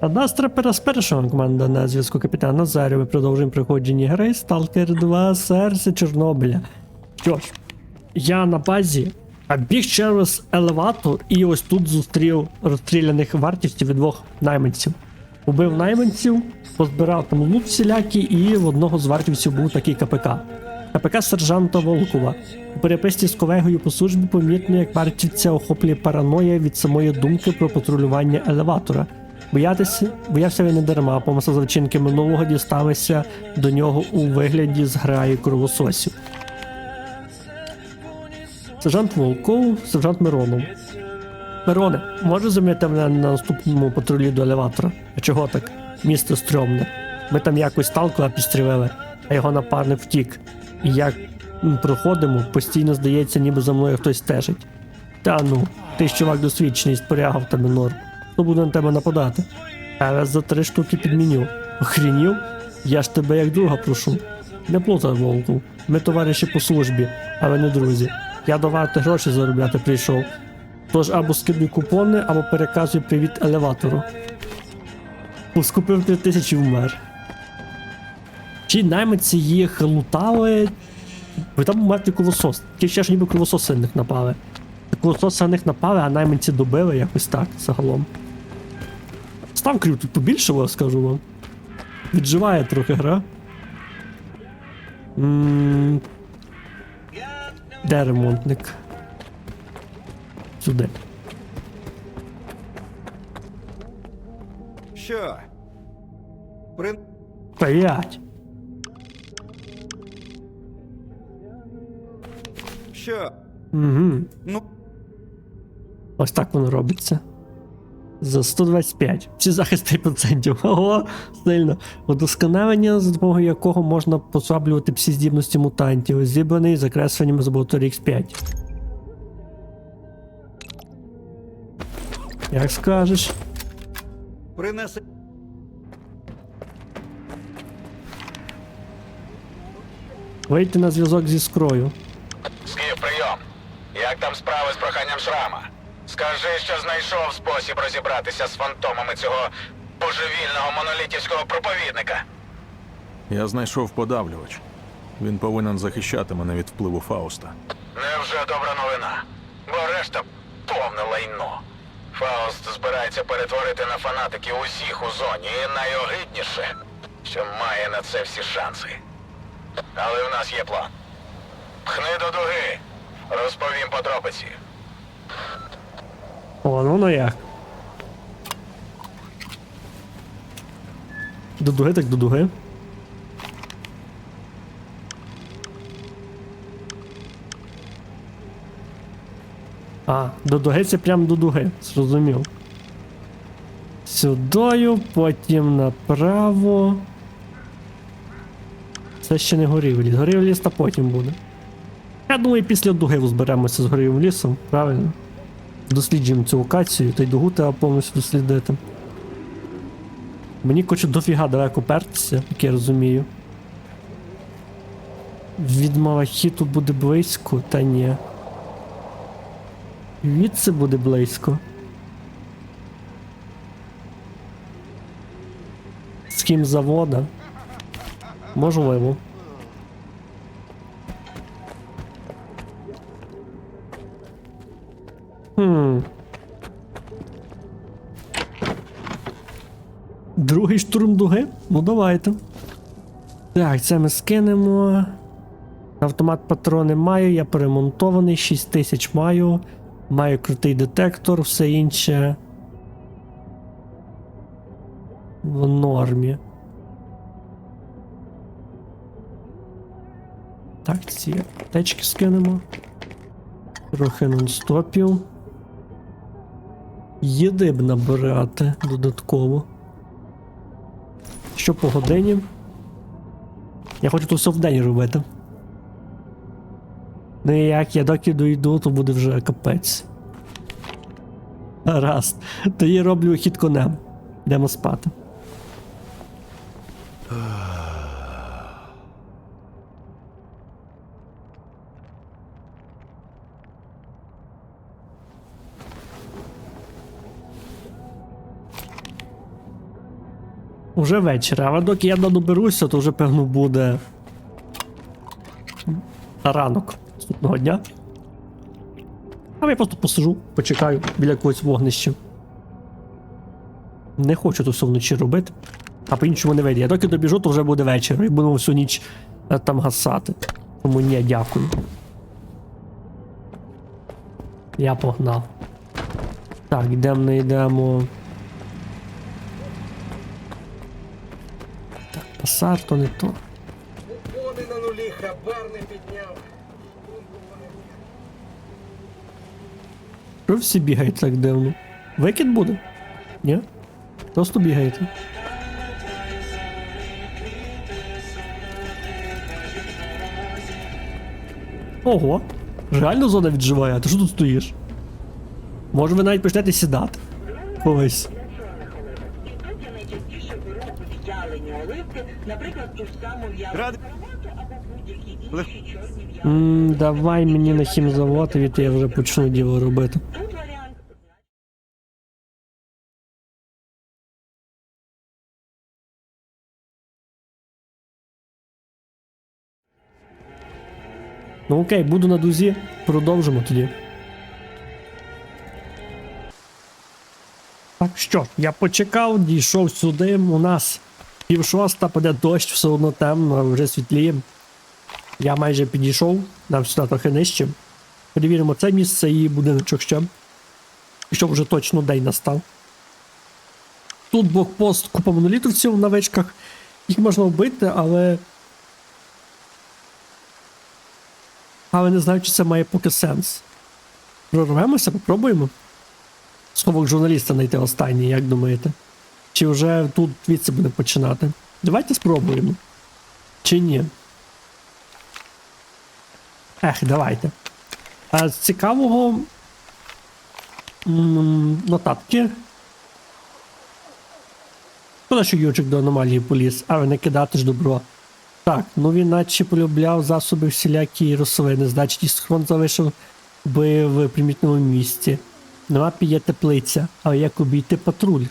Адастра з першого команда на зв'язку капітан Назарів. Ми продовжуємо проходження гри Stalker 2 Серце Чорнобиля. Що ж, я на базі а біг через елеватор і ось тут зустрів розстріляних вартівців і двох найманців. Убив найманців, позбирав там лут всілякий, і в одного з вартівців був такий КПК. КПК сержанта Волкова. У переписці з колегою по службі помітно, як вартівця охоплює параноя від самої думки про патрулювання елеватора. Боятися, боявся він не дарма, за вчинки минулого дістався до нього у вигляді зграї кровососів. Сержант Волков, сержант Миронов. Мироне, може замінити мене на наступному патрулі до елеватора? А чого так? Місто стрьомне. Ми там якось талкова підстрілили, а його напарник втік. І як проходимо, постійно здається, ніби за мною хтось стежить. Та ну, ти ж чувак досвідчений, спорягав тебе норм. Хто буде на тебе нападати? А я за три штуки підміню. Охрінів? Я ж тебе як друга прошу. Не плутай, Волку. Ми товариші по службі, але не друзі. Я до варти гроші заробляти прийшов. Тож або скидуй купони, або переказуй привіт елеватору. Поскупив три тисячі вмер. Чи наймиці їх лутали? Бо там мертвий колосос. Ті ще ж ніби кровососи на них напали. Колососи на них напали, а найманці добили якось так загалом. Став крів тут побільшало, скажу вам. Відживає трохи гра. М, Де ремонтник? Сюди. Що? При... Стоять! Що? Угу. Ну, Ось так воно робиться. За 125. Всі захисти процентів. Ого, сильно. Удосконалення, за допомогою якого можна послаблювати всі здібності мутантів, зібраний закресленнями з лабораторії X5. Як скажеш. принеси. Вийти на зв'язок зі скрою. Скіф, прийом. Як там справи з проханням шрама? Скажи, що знайшов спосіб розібратися з фантомами цього божевільного монолітівського проповідника. Я знайшов подавлювач. Він повинен захищати мене від впливу Фауста. Невже добра новина? Бо решта повне лайно. Фауст збирається перетворити на фанатиків усіх у зоні, і найогидніше, що має на це всі шанси. Але в нас є план. Пхни до дуги. Розповім подробиці. О, ну ну як. До дуги, так до дуги. А, до дуги це прям до дуги, зрозумів. Сюдою, потім направо. Це ще не горів ліс. Горів ліс та потім буде. Я думаю, після дуги зберемося з горівим лісом, правильно? Досліджуємо цю локацію, та й дугу треба повністю дослідити. Мені хоче дофіга далеко пертися, як я розумію. Від Малахіту буде близько, та ні. Відси буде близько. З ким завода? Можливо. Другий штурм дуги? Ну давайте. Так, це ми скинемо. Автомат патрони маю, я перемонтований, 6 тисяч маю. Маю крутий детектор, все інше. В нормі. Так, ці аптечки скинемо. Трохи нонстопів. Їди б набирати додатково. Що по годині? Я хочу тут все в день робити. Ну і як я доки дойду, то буде вже капець. Раз. Тоді роблю хід конем. Йдемо спати. Вже вечір, а доки я доберуся, то вже певно буде ранок наступного дня. А я просто посижу, почекаю біля якогось вогнища. Не хочу то все вночі робити. А по-іншому не вийде. Я доки добіжу, то вже буде вечір. І будемо всю ніч е, там гасати. Тому ні, дякую. Я погнав. Так, йдемо, не йдемо. Пасар, то не то. Вони на нулі хабар не підняв. Що всі бігають так дивно? Викид буде? Ні? Просто бігаєте. Ого! Реально зона відживає, а ти що тут стоїш? Може ви навіть почнете сідати? Ось. Наприклад, ту ж саму в'ялену Ради- або будь-які Лег- інші чорні в'ялені. М, давай мені на хімзавод, і я вже почну діло робити. Тут варіант Ну окей, буду на дузі. Продовжимо тоді. Так що, я почекав, дійшов сюди. У нас пів шоста, паде дощ, все одно темно, вже світліє. Я майже підійшов, нам сюди трохи нижче. Перевіримо це місце і будиночок ще. Щоб вже точно день настав. Тут блокпост купа монолітовців на вечках. Їх можна вбити, але Але не знаю, чи це має поки сенс. Прорвемося, попробуємо. Сховок журналіста знайти останній, як думаєте? Чи вже тут звідси буде починати? Давайте спробуємо. Чи ні? Ех, давайте. А з цікавого. м, Нотатки. Шкода, що Юрчик до аномалії поліз, але не кидати ж добро. Так, ну він наче полюбляв засоби всілякі рослини, значить і схрон залишив би в примітному місці. На мапі є теплиця, але як обійти патруль?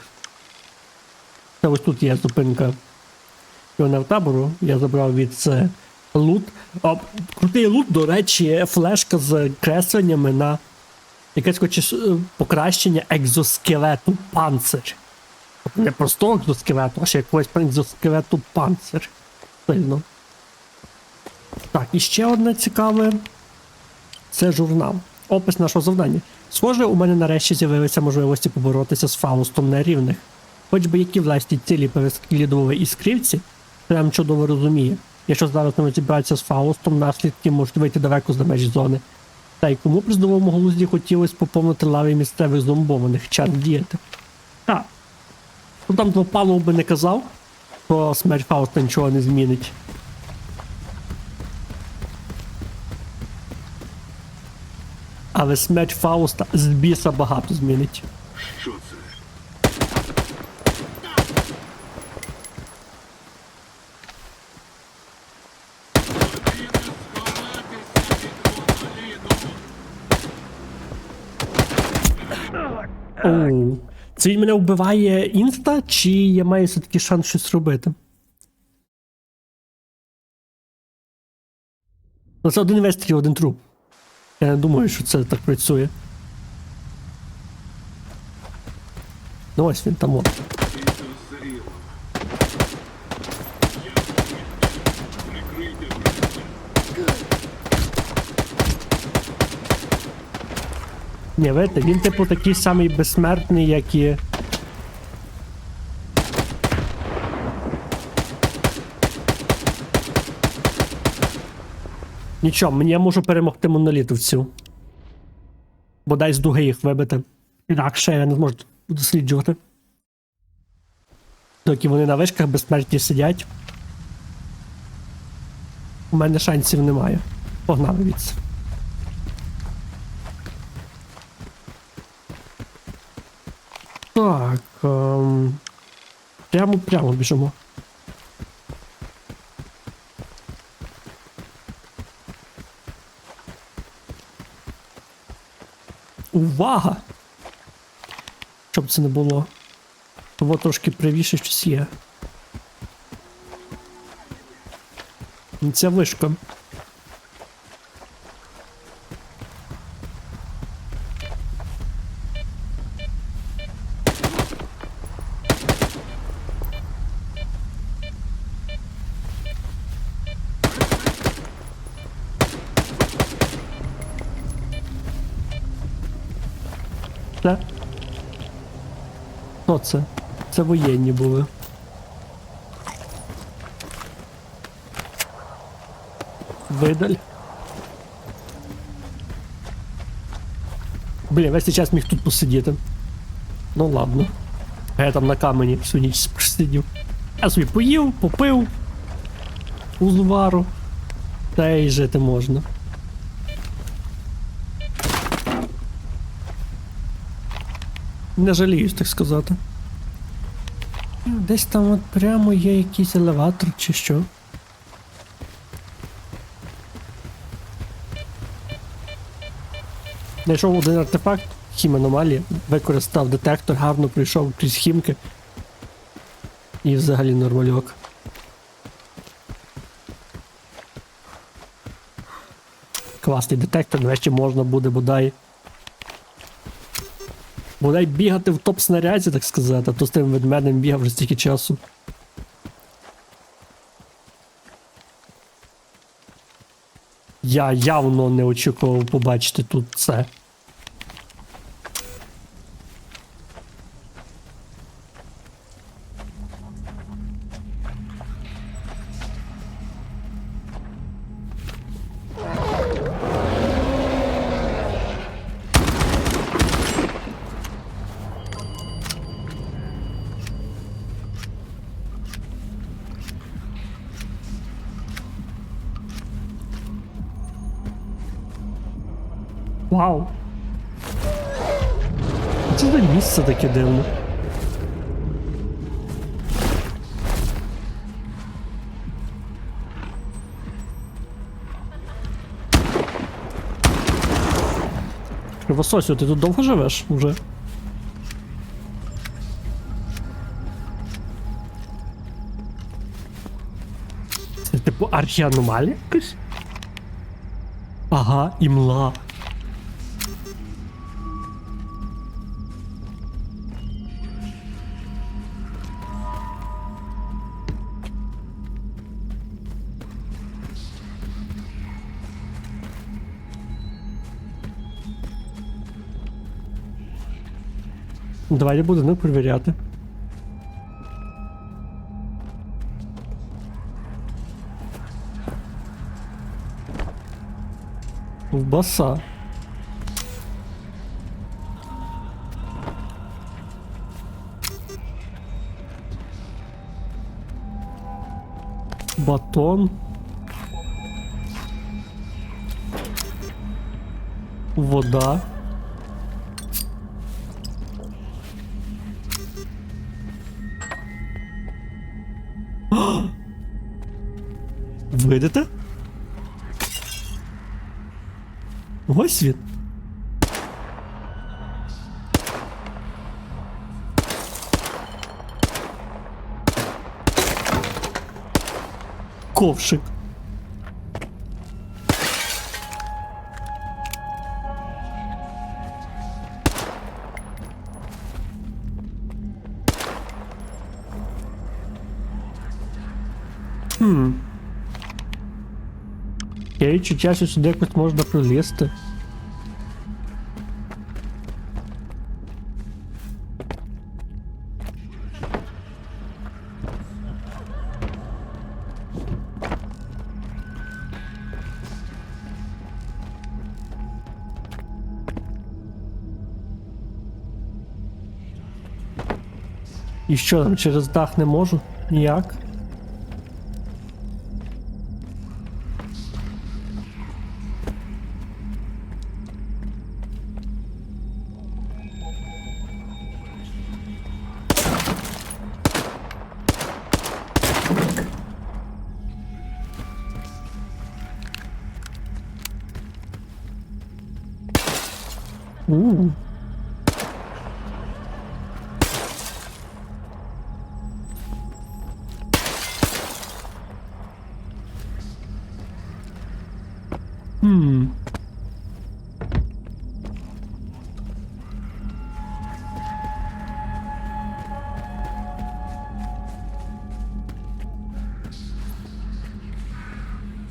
Та ось тут є зупинка піонер табору, я забрав від це лут. О, крутий лут, до речі, флешка з кресленнями на якесь хоче покращення екзоскелету панцир. Тобто Не простого екзоскелету, а ще якогось екзоскелету панцир. Сильно. Так, і ще одне цікаве. Це журнал. Опис нашого завдання. Схоже, у мене нарешті з'явилися можливості поборотися з Фаустом на рівних. Хоч би які власні цілі переслідували іскрівці, прям чудово розуміє. Якщо зараз не розібратися з Фаустом, наслідки можуть вийти далеко за межі зони. Та й кому при здоровому глузді хотілося поповнити лави місцевих зомбованих час діяти. Так. Ну там Двопалов би не казав, що смерть Фауста нічого не змінить. Але смерть Фауста з біса багато змінить. Що це? Це він мене вбиває інста, чи я маю все-таки шанс щось робити? Ну, це один вестріл, один труп. Я не думаю, що це так працює. Ну ось він там. От. Ні, видите, він типу такий самий безсмертний, як і. Нічого, я можу перемогти монолітовців. Бодай з дуги їх вибити. Інакше я не зможу досліджувати. Доки вони на вишках безсмертні сидять. У мене шансів немає. Погнали відси. Так. Ем... Прямо прямо біжимо. Увага! Щоб це не було. Того трошки правіше щось є. Ця вишка. Це? Це воєнні були. Видаль. Блін, весь час міг тут посидіти. Ну ладно. Я там на камені всю ніч просидів. Я собі поїв, попив. Узвару. Та й жити можна. Не жаліюсь, так сказати. Десь там от прямо є якийсь елеватор чи що. Знайшов один артефакт, хім аномалії, використав детектор, гарно пройшов крізь хімки. І взагалі нормальок. Класний детектор, нарешті можна буде бодай. Бодай бігати в топ снаряді, так сказати, а то з тим ведмедем бігав вже стільки часу. Я явно не очікував побачити тут це. Кривососю, ти тут довго живеш уже? Це типу архіаномалія якась? Ага, імла. Давайте будемо ну, перевіряти. Вбаса. Батон. Вода. Видите? Ось він. Ковшик. Хм. Відчуття, що сюди якось можна пролізти. І що там через дах не можу? Ніяк. У. Хм.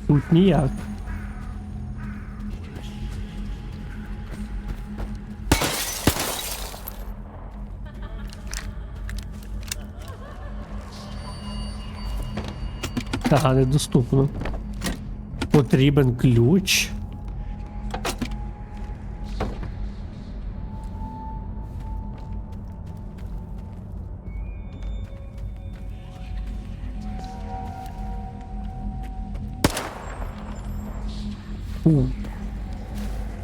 Тут ніяк. Ага, недоступно. Потрібен ключ.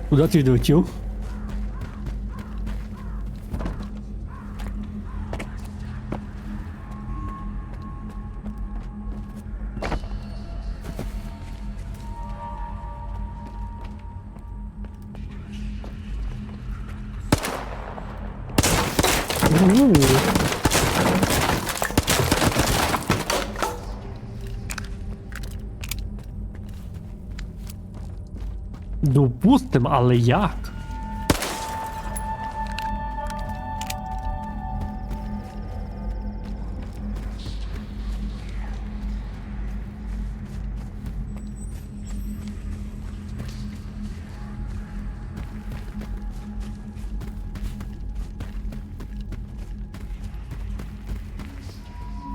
Куда ти відлетів? Допустим, але як?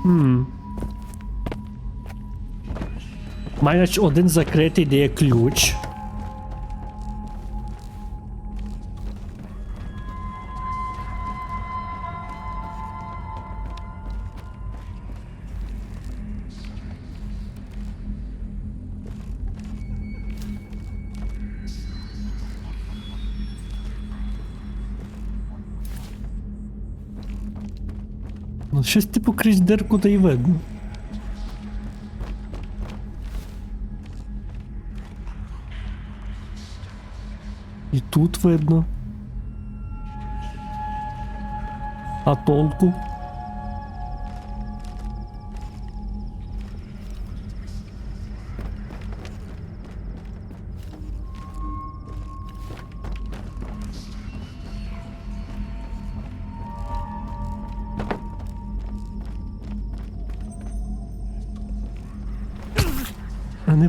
Хм. Маєш один закритий, де є ключ. Ну, щось типу крізь дирку та й видно. І тут видно. А толку?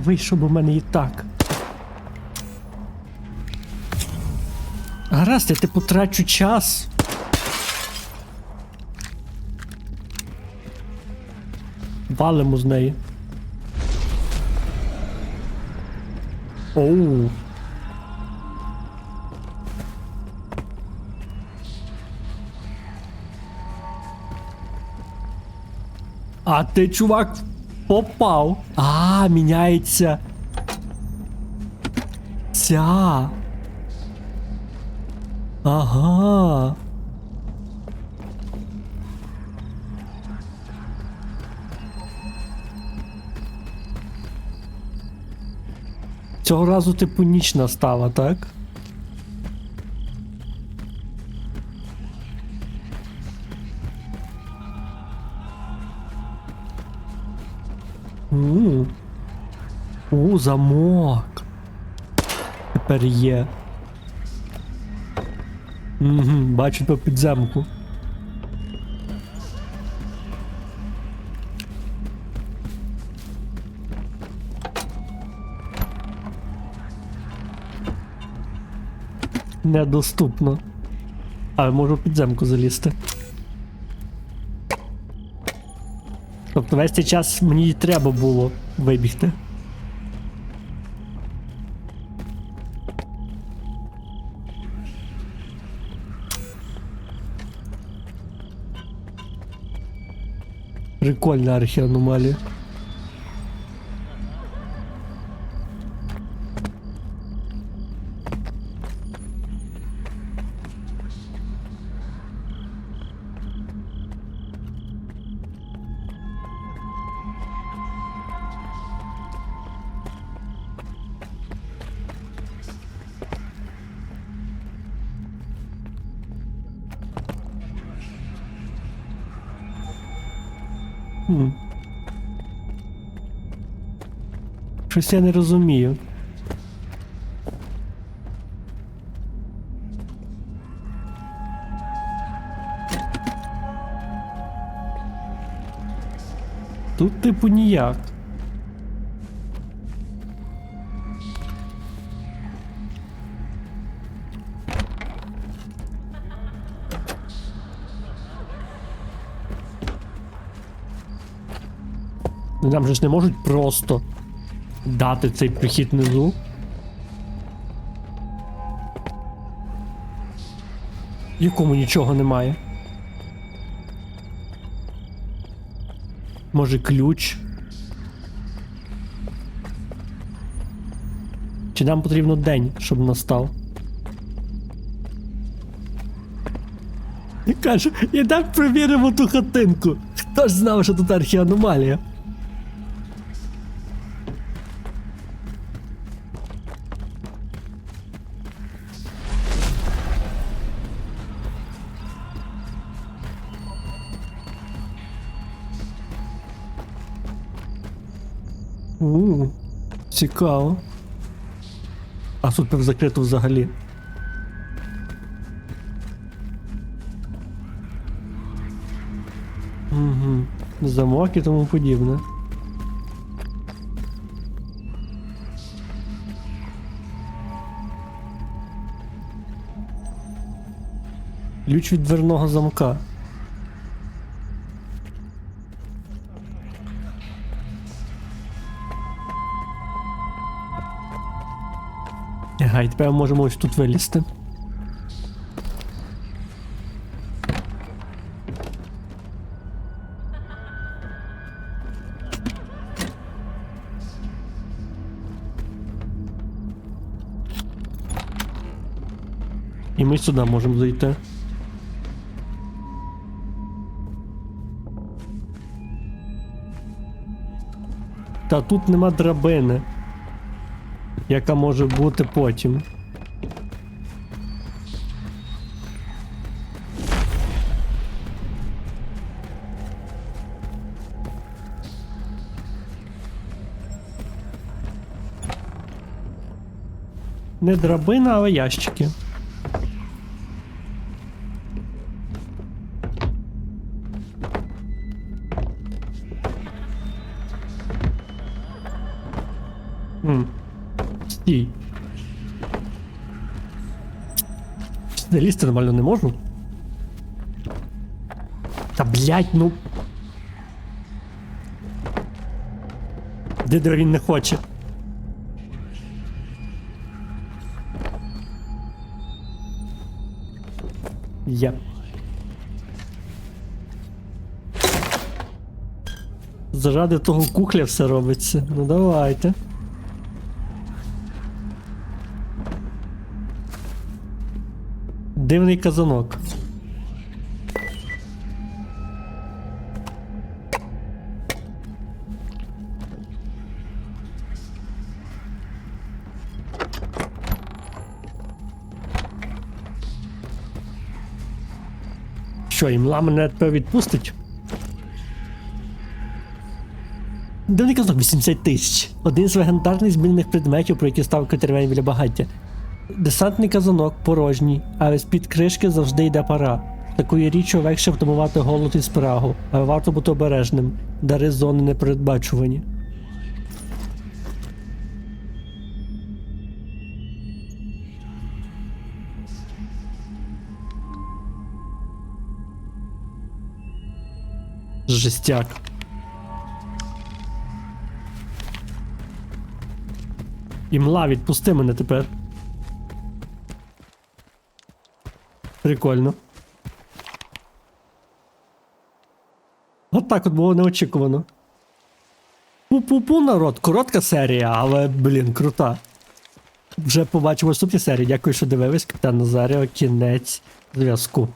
Вийшов, в мене і так. Гаразд, я типу трачу час. Валимо з неї. Оу. А ти, чувак, попав. А, міняється. Ця. Ага. Цього разу типу ніч настала, так? У. Замок. Тепер є. Угу, бачу по підземку. Недоступно. Але можу підземку залізти. Тобто весь цей час мені треба було вибігти. Прикольна археаномалія. Щось я не розумію. Тут типу ніяк. Ну, Нам же ж не можуть просто дати цей прихід внизу. якому нічого немає. Може ключ? Чи нам потрібно день, щоб настав? І каже, ідемо перевіримо ту хатинку. Хто ж знав, що тут архіаномалія? Цікаво. А тут так закрито взагалі. Угу. Замок і тому подібне. Ключ від дверного замка. Ага, і тепер можемо ось тут вилізти. І ми сюди можемо зайти. Та тут нема драбини яка може бути потім. Не драбина, але ящики. Залізти нормально не можу. Та блять, ну. Дидро він не хоче. Я. Заради того кухля все робиться. Ну давайте. Дивний казанок. Що, імла мене тепер відпустить? Дивний казанок 80 тисяч. Один з легендарних змінних предметів, про які став Катервень біля багаття. Десантний казанок порожній, але з-під кришки завжди йде пара. Такою річчю легше втамувати голод і спрагу, але варто бути обережним. Дари зони непередбачувані. Жестяк. Імла, відпусти мене тепер. Прикольно. От так от було неочікувано. Пу-пу-пу, народ, коротка серія, але, блін, крута. Вже побачимо наступні серії. Дякую, що дивились. Капітан Назаріо, кінець зв'язку.